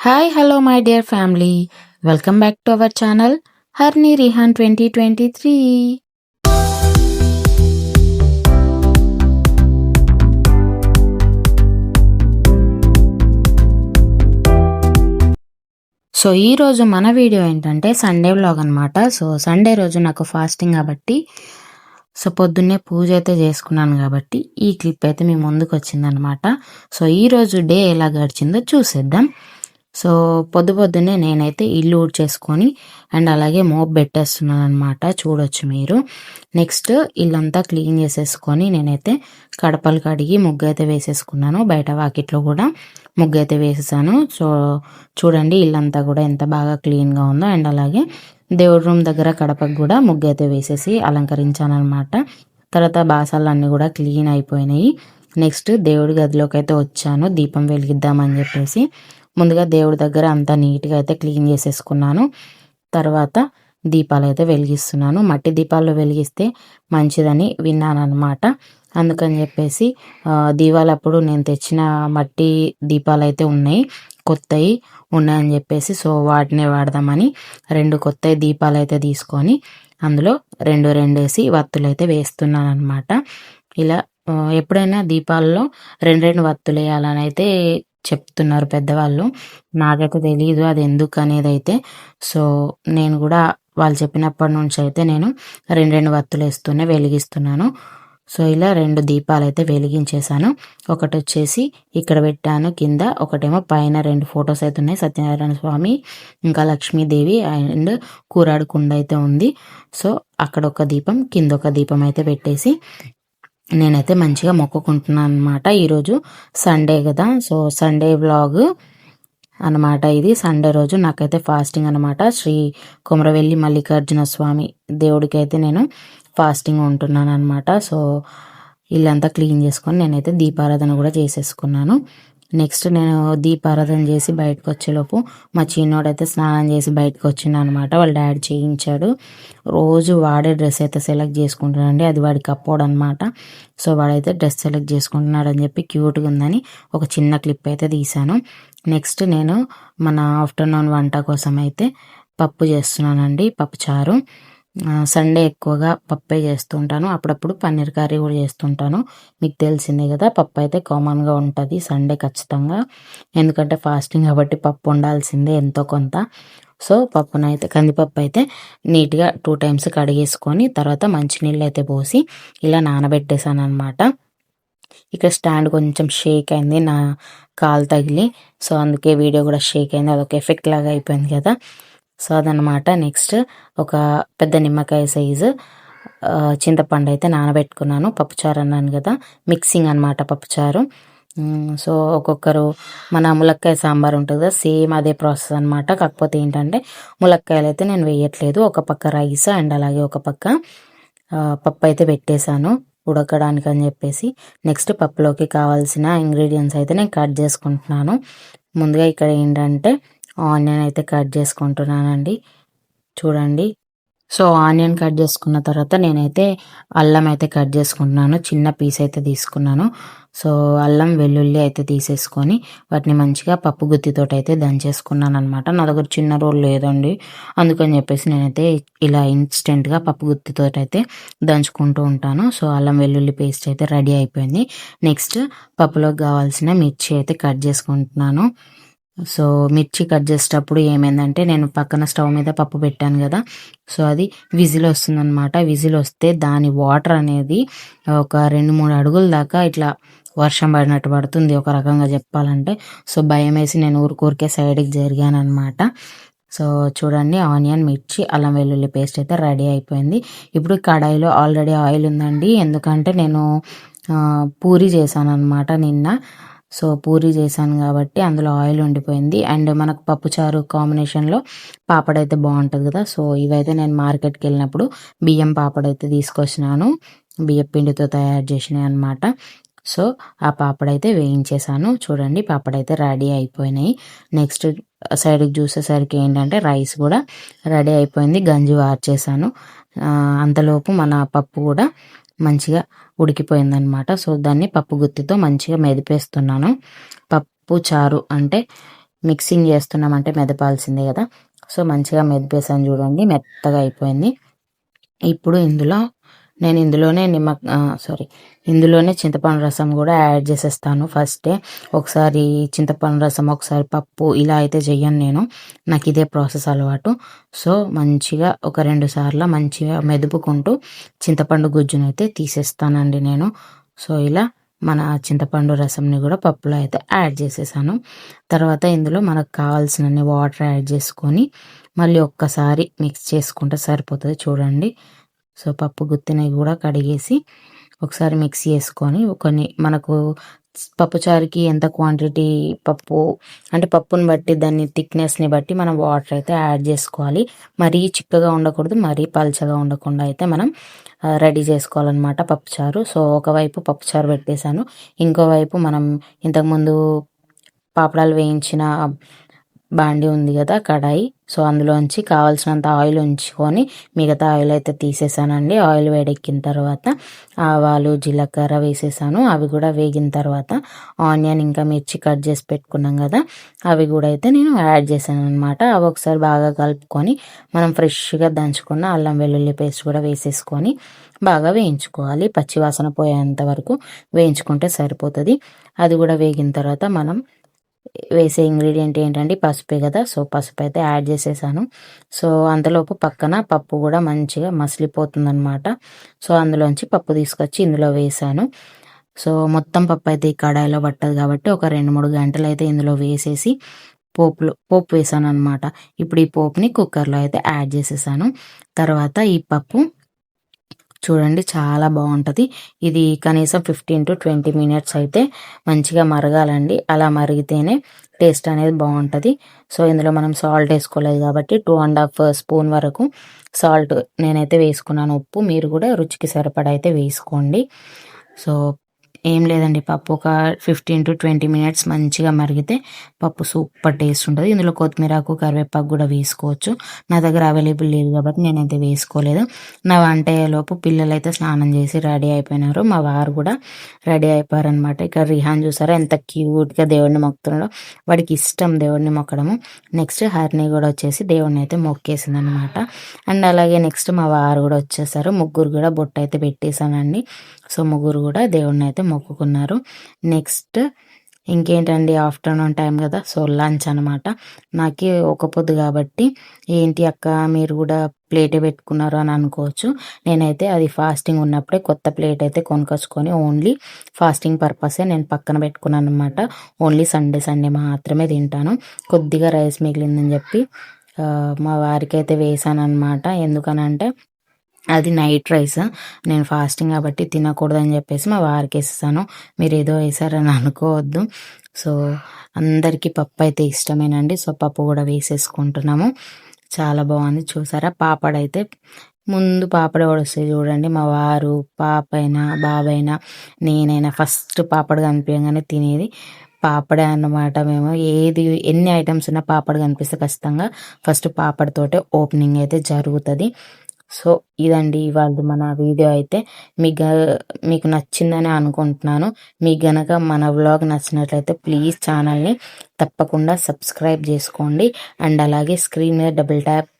Hi hello my dear family welcome back to our channel హర్నీ రిహాన్ twenty twenty three so ఈరోజు మన video ఏంటంటే Sunday vlog అనమాట so Sunday రోజు నాకు ఫాస్టింగ్ కాబట్టి సో పొద్దున్నే పూజ అయితే చేసుకున్నాను కాబట్టి ఈ క్లిప్ అయితే మీ ముందుకు వచ్చిందనమాట సో ఈరోజు డే ఎలా గడిచిందో చూసేద్దాం. సో పొద్దు పొద్దున్నే నేనైతే ఇల్లు ఊడ్చేసుకొని అండ్ అలాగే మోప్ పెట్టేస్తున్నాను అనమాట చూడొచ్చు మీరు. నెక్స్ట్ ఇల్లంతా క్లీన్ చేసేసుకొని నేనైతే కడపలు కడిగి ముగ్గు అయితే వేసేసుకున్నాను. బయట వాకిట్లో కూడా ముగ్గు అయితే వేసేసాను. సో చూడండి ఇల్లంతా కూడా ఎంత బాగా క్లీన్గా ఉందో. అండ్ అలాగే దేవుడి రూమ్ దగ్గర కడపకు కూడా ముగ్గు అయితే వేసేసి అలంకరించాను అనమాట తర్వాత బాసాలన్నీ కూడా క్లీన్ అయిపోయినాయి. నెక్స్ట్ దేవుడి గదిలోకి అయితే వచ్చాను. దీపం వెలిగిద్దామని చెప్పేసి ముందుగా దేవుడి దగ్గర అంతా నీట్గా అయితే క్లీన్ చేసేసుకున్నాను. తర్వాత దీపాలు అయితే వెలిగిస్తున్నాను. మట్టి దీపాలు వెలిగిస్తే మంచిదని విన్నాను అనమాట అందుకని చెప్పేసి దీవాలప్పుడు నేను తెచ్చిన మట్టి దీపాలు అయితే ఉన్నాయి. కొత్తవి ఉన్నాయని చెప్పేసి సో వాటినే వాడదామని రెండు కొత్త దీపాలు అయితే తీసుకొని అందులో రెండు రెండేసి వత్తులు అయితే వేస్తున్నాను అనమాట ఇలా ఎప్పుడైనా దీపాల్లో రెండు రెండు వత్తులు వేయాలని అయితే చెప్తున్నారు పెద్దవాళ్ళు. నాకైతే తెలియదు అది ఎందుకు అనేది అయితే సో నేను కూడా వాళ్ళు చెప్పినప్పటి నుంచి అయితే నేను రెండు రెండు వత్తులు వేస్తూనే వెలిగిస్తున్నాను. సో ఇలా రెండు దీపాలు అయితే వెలిగించేశాను. ఒకటి వచ్చేసి ఇక్కడ పెట్టాను కింద ఒకటేమో పైన రెండు ఫొటోస్ అయితే ఉన్నాయి. సత్యనారాయణ స్వామి ఇంకా లక్ష్మీదేవి అండ్ కూరాడు కుండ అయితే ఉంది. సో అక్కడ ఒక దీపం కింద ఒక దీపం అయితే పెట్టేసి నేనైతే మంచిగా మొక్కుకుంటున్నాను అనమాట ఈరోజు సండే కదా. సో సండే వ్లాగ్ అనమాట ఇది. సండే రోజు నాకైతే ఫాస్టింగ్ అనమాట శ్రీ కుమరవెల్లి మల్లికార్జున స్వామి దేవుడికి అయితే నేను ఫాస్టింగ్ ఉంటున్నాను అనమాట సో ఇల్లంతా క్లీన్ చేసుకొని నేనైతే దీపారాధన కూడా చేసేసుకున్నాను. నెక్స్ట్ నేను దీపారాధన చేసి బయటకు వచ్చేలోపు మా చిన్నోడైతే స్నానం చేసి బయటకు వచ్చిండు అనమాట వాళ్ళ డాడీ చేయించాడు. రోజు వాడే డ్రెస్ అయితే సెలెక్ట్ చేసుకుంటాడండి. అది వాడి కప్పోడు అనమాట సో వాడైతే డ్రెస్ సెలెక్ట్ చేసుకుంటున్నాడు అని చెప్పి క్యూట్గా ఉందని ఒక చిన్న క్లిప్ అయితే తీశాను. నెక్స్ట్ నేను మన ఆఫ్టర్నూన్ వంట కోసం అయితే పప్పు చేస్తున్నానండి. పప్పు చారు సండే ఎక్కువగా పప్పే చేస్తుంటాను. అప్పుడప్పుడు పన్నీర్ కర్రీ కూడా చేస్తుంటాను. మీకు తెలిసిందే కదా పప్పు అయితే కామన్గా ఉంటుంది సండే ఖచ్చితంగా. ఎందుకంటే ఫాస్టింగ్ కాబట్టి పప్పు ఉండాల్సిందే ఎంతో కొంత. సో పప్పునైతే కందిపప్పు అయితే నీట్గా టూ టైమ్స్ కడిగేసుకొని తర్వాత మంచినీళ్ళు అయితే పోసి ఇలా నానబెట్టేశాను అనమాట ఇక్కడ స్టాండ్ కొంచెం షేక్ అయింది నా కాలు తగిలి. సో అందుకే వీడియో కూడా షేక్ అయింది. అదొక ఎఫెక్ట్ లాగా అయిపోయింది కదా. సో అదనమాట నెక్స్ట్ ఒక పెద్ద నిమ్మకాయ సైజు. చింతపండు అయితే నానబెట్టుకున్నాను. పప్పుచారు అన్నాను కదా. మిక్సింగ్ అనమాట పప్పుచారు. సో ఒక్కొక్కరు మన ములక్కాయ సాంబార్ ఉంటుంది కదా సేమ్ అదే ప్రాసెస్ అనమాట కాకపోతే ఏంటంటే ములక్కాయలు అయితే నేను వేయట్లేదు. ఒక పక్క రైస్ అండ్ అలాగే ఒక పక్క పప్పు అయితే పెట్టేశాను ఉడకడానికి అని చెప్పేసి. నెక్స్ట్ పప్పులోకి కావాల్సిన ఇంగ్రీడియంట్స్ అయితే నేను కట్ చేసుకుంటున్నాను. ముందుగా ఇక్కడ ఏంటంటే ఆనియన్ అయితే కట్ చేసుకుంటున్నానండి. చూడండి. సో ఆనియన్ కట్ చేసుకున్న తర్వాత నేనైతే అల్లం అయితే కట్ చేసుకుంటున్నాను. చిన్న పీస్ అయితే తీసుకున్నాను. సో అల్లం వెల్లుల్లి అయితే తీసేసుకొని వాటిని మంచిగా పప్పు గుత్తితో అయితే దంచేసుకున్నాను అనమాట నా దగ్గర చిన్న రోల్ లేదండి. అందుకని చెప్పేసి నేనైతే ఇలా ఇన్స్టెంట్గా పప్పు గుత్తితో అయితే దంచుకుంటూ ఉంటాను. సో అల్లం వెల్లుల్లి పేస్ట్ అయితే రెడీ అయిపోయింది. నెక్స్ట్ పప్పులోకి కావాల్సిన మిర్చి అయితే కట్ చేసుకుంటున్నాను. సో మిర్చి కట్ చేసేటప్పుడు ఏమైందంటే నేను పక్కన స్టవ్ మీద పప్పు పెట్టాను కదా సో అది విజిల్ వస్తుందన్నమాట. విజిల్ వస్తే దాని వాటర్ అనేది ఒక రెండు మూడు అడుగుల దాకా ఇట్లా వర్షం పడినట్టు పడుతుంది ఒక రకంగా చెప్పాలంటే. సో భయం వేసి నేను ఊరికూరికే సైడ్కి జరిగాను అనమాట సో చూడండి ఆనియన్ మిర్చి అల్లం వెల్లుల్లి పేస్ట్ అయితే రెడీ అయిపోయింది. ఇప్పుడు కడాయిలో ఆల్రెడీ ఆయిల్ ఉందండి ఎందుకంటే నేను పూరి చేశాను అనమాట నిన్న. సో పూరి చేశాను కాబట్టి అందులో ఆయిల్ ఉండిపోయింది. అండ్ మనకు పప్పుచారు కాంబినేషన్లో పాపడైతే బాగుంటుంది కదా. సో ఇవైతే నేను మార్కెట్కి వెళ్ళినప్పుడు బియ్యం పాపడైతే తీసుకొచ్చినాను. బియ్యం పిండితో తయారు చేసినాయి అనమాట సో ఆ పాపడైతే వేయించేసాను చూడండి పాపడైతే రెడీ అయిపోయినాయి. నెక్స్ట్ సైడ్కి చూసేసరికి ఏంటంటే రైస్ కూడా రెడీ అయిపోయింది. గంజి వార్చేసాను అంతలోపు మన పప్పు కూడా మంచిగా ఉడికిపోయిందనమాట సో దాన్ని పప్పు గుత్తితో మంచిగా మెదిపేస్తున్నాను. పప్పు చారు అంటే మిక్సింగ్ చేస్తున్నామంటే మెదపాల్సిందే కదా. సో మంచిగా మెదిపేసాను చూడండి మెత్తగా అయిపోయింది. ఇప్పుడు ఇందులో నేను ఇందులోనే నిమ్మ సారీ ఇందులోనే చింతపండు రసం కూడా యాడ్ చేసేస్తాను. ఫస్టే ఒకసారి చింతపండు రసం ఒకసారి పప్పు ఇలా అయితే చెయ్యను నేను. నాకు ఇదే ప్రాసెస్ అలవాటు. సో మంచిగా ఒక రెండు సార్లు మంచిగా మెదుపుకుంటూ చింతపండు గుజ్జును అయితే తీసేస్తానండి నేను. సో ఇలా మన చింతపండు రసంని కూడా పప్పులో అయితే యాడ్ చేసేసాను. తర్వాత ఇందులో మనకు కావాల్సినన్ని వాటర్ యాడ్ చేసుకొని మళ్ళీ ఒక్కసారి మిక్స్ చేసుకుంటే సరిపోతుంది చూడండి. సో పప్పు గుత్తినవి కూడా కడిగేసి ఒకసారి మిక్స్ చేసుకొని కొన్ని మనకు పప్పుచారుకి ఎంత క్వాంటిటీ పప్పు అంటే పప్పుని బట్టి దాన్ని థిక్నెస్ని బట్టి మనం వాటర్ అయితే యాడ్ చేసుకోవాలి. మరీ చిక్కగా ఉండకూడదు మరీ పల్చగా ఉండకుండా అయితే మనం రెడీ చేసుకోవాలన్నమాట పప్పుచారు సో ఒకవైపు పప్పుచారు పెట్టేశాను. ఇంకోవైపు మనం ఇంతకుముందు పాపడాలు వేయించిన బాండి ఉంది కదా కడాయి. సో అందులోంచి కావాల్సినంత ఆయిల్ ఉంచుకొని మిగతా ఆయిల్ అయితే తీసేసానండి. ఆయిల్ వేడెక్కిన తర్వాత ఆవాలు జీలకర్ర వేసేసాను. అవి కూడా వేగిన తర్వాత ఆనియన్ ఇంకా మిర్చి కట్ చేసి పెట్టుకున్నాం కదా అవి కూడా అయితే నేను యాడ్ చేశాను అనమాట అవి ఒకసారి బాగా కలుపుకొని మనం ఫ్రెష్గా దంచుకున్న అల్లం వెల్లుల్లి పేస్ట్ కూడా వేసేసుకొని బాగా వేయించుకోవాలి. పచ్చివాసన పోయేంత వరకు వేయించుకుంటే సరిపోతుంది. అది కూడా వేగిన తర్వాత మనం వేసే ఇంగ్రీడియంట్ ఏంటంటే పసుపే కదా. సో పసుపు అయితే యాడ్ చేసేసాను. సో అంతలోపు పక్కన పప్పు కూడా మంచిగా మసిలిపోతుందనమాట సో అందులోంచి పప్పు తీసుకొచ్చి ఇందులో వేసాను. సో మొత్తం పప్పు అయితే ఈ కడాయిలో పట్టదు కాబట్టి ఒక రెండు మూడు గంటలు అయితే ఇందులో వేసేసి పోపులో పోపు వేసాను అనమాట ఇప్పుడు ఈ పోపుని కుక్కర్లో అయితే యాడ్ చేసేసాను. తర్వాత ఈ పప్పు చూడండి చాలా బాగుంటుంది. ఇది కనీసం ఫిఫ్టీన్ టు ట్వంటీ మినిట్స్ అయితే మంచిగా మరగాలండి. అలా మరిగితేనే టేస్ట్ అనేది బాగుంటుంది. సో ఇందులో మనం సాల్ట్ వేసుకోలేదు కాబట్టి టూ అండ్ హాఫ్ స్పూన్ వరకు సాల్ట్ నేనైతే వేసుకున్నాను. ఉప్పు మీరు కూడా రుచికి సరిపడా అయితే వేసుకోండి. సో ఏం లేదండి. పప్పు ఒక ఫిఫ్టీన్ టు ట్వంటీ మినిట్స్ మంచిగా మరిగితే పప్పు సూపర్ టేస్ట్ ఉంటుంది. ఇందులో కొత్తిమీరకు కరివేపాకు కూడా వేసుకోవచ్చు. నా దగ్గర అవైలబుల్ లేదు కాబట్టి నేనైతే వేసుకోలేదు. నా వంట అయ్యేలోపు పిల్లలు అయితే స్నానం చేసి రెడీ అయిపోయినారు. మా వారు కూడా రెడీ అయిపోయారనమాట ఇక్కడ రిహాన్ చూసారా? ఎంత క్యూట్గా దేవుడిని మొక్కుతున్నాడో. వాడికి ఇష్టం దేవుడిని మొక్కడము. నెక్స్ట్ హర్ని కూడా వచ్చేసి దేవుడిని అయితే మొక్కేసింది అనమాట అండ్ అలాగే నెక్స్ట్ మా వారు కూడా వచ్చేసారు. ముగ్గురు కూడా బొట్టు అయితే పెట్టేశానండి సో ముగ్గురు కూడా దేవుడిని అయితే మొక్కుకున్నారు. నెక్స్ట్ ఇంకేంటండి? ఆఫ్టర్నూన్ టైం కదా. సో లంచ్ అనమాట నాకు ఒక పొద్దు కాబట్టి ఏంటి అక్క మీరు కూడా ప్లేటే పెట్టుకున్నారు అని అనుకోవచ్చు. నేనైతే అది ఫాస్టింగ్ ఉన్నప్పుడే కొత్త ప్లేట్ అయితే కొనుకొచ్చుకొని ఓన్లీ ఫాస్టింగ్ పర్పసే నేను పక్కన పెట్టుకున్నాను అనమాట ఓన్లీ సండే సండే మాత్రమే తింటాను. కొద్దిగా రైస్ మిగిలిందని చెప్పి మా వారికి అయితే వేసాను అనమాట ఎందుకనంటే అది నైట్ రైస్. నేను ఫాస్టింగ్ కాబట్టి తినకూడదని చెప్పేసి మా వారికి వేసేసాను. మీరు ఏదో వేసారని అనుకోవద్దు. సో అందరికీ పప్పు అయితే ఇష్టమేనండి. సో పప్పు కూడా వేసేసుకుంటున్నాము. చాలా బాగుంది. చూసారా? పాపడ అయితే ముందు పాపడ వస్తాయి చూడండి. మా వారు పాపైనా బాబైనా నేనైనా ఫస్ట్ పాపడ కనిపించగానే తినేది. పాపడే అన్నమాట మేము. ఏది ఎన్ని ఐటమ్స్ ఉన్నా పాపడ కనిపిస్తే ఖచ్చితంగా ఫస్ట్ పాపడతోటే ఓపెనింగ్ అయితే జరుగుతుంది. సో ఇదండి ఇవాళ మన వీడియో అయితే. మీకు మీకు నచ్చిందని అనుకుంటున్నాను. మీకు గనక మన వ్లాగ్ నచ్చినట్లయితే ప్లీజ్ ఛానల్ని తప్పకుండా సబ్స్క్రైబ్ చేసుకోండి. అండ్ అలాగే స్క్రీన్ మీద double tap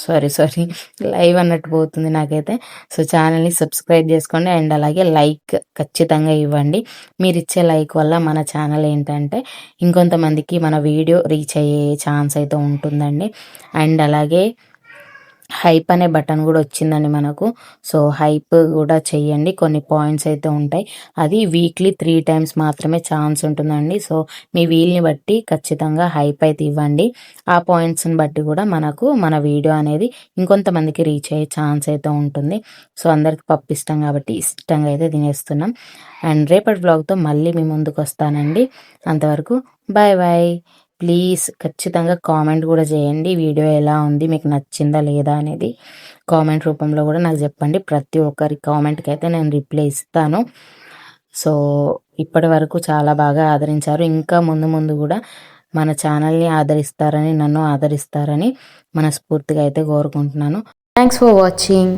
sorry sorry live అన్నట్టు పోతుంది నాకైతే. సో ఛానల్ని సబ్స్క్రైబ్ చేసుకోండి. అండ్ అలాగే లైక్ ఖచ్చితంగా ఇవ్వండి. మీరు ఇచ్చే లైక్ వల్ల మన ఛానల్ ఏంటంటే ఇంకొంతమందికి మన వీడియో రీచ్ అయ్యే ఛాన్స్ అయితే ఉంటుందండి. అండ్ అలాగే హైప్ అనే బటన్ కూడా వచ్చిందండి మనకు. సో హైప్ కూడా చెయ్యండి కొన్ని పాయింట్స్ అయితే ఉంటాయి. అది వీక్లీ త్రీ టైమ్స్ మాత్రమే ఛాన్స్ ఉంటుందండి. సో మీ వీల్ని బట్టి ఖచ్చితంగా హైప్ అయితే ఇవ్వండి. ఆ పాయింట్స్ని బట్టి కూడా మనకు మన వీడియో అనేది ఇంకొంతమందికి రీచ్ అయ్యే ఛాన్స్ అయితే ఉంటుంది. సో అందరికి పప్పు ఇష్టం కాబట్టి ఇష్టంగా అయితే తినేస్తున్నాం. అండ్ రేపటి బ్లాగ్తో మళ్ళీ మీ ముందుకు వస్తానండి. అంతవరకు బాయ్ బాయ్ ప్లీజ్ ఖచ్చితంగా కామెంట్ కూడా చేయండి. వీడియో ఎలా ఉంది మీకు నచ్చిందా లేదా అనేది కామెంట్ రూపంలో కూడా నాకు చెప్పండి. ప్రతి ఒక్కరి కామెంట్కి అయితే నేను రిప్లై ఇస్తాను. సో ఇప్పటి వరకు చాలా బాగా ఆదరించారు. ఇంకా ముందు ముందు కూడా మన ఛానల్ని ఆదరిస్తారని నన్ను ఆదరిస్తారని మనస్ఫూర్తిగా అయితే కోరుకుంటున్నాను. Thanks for watching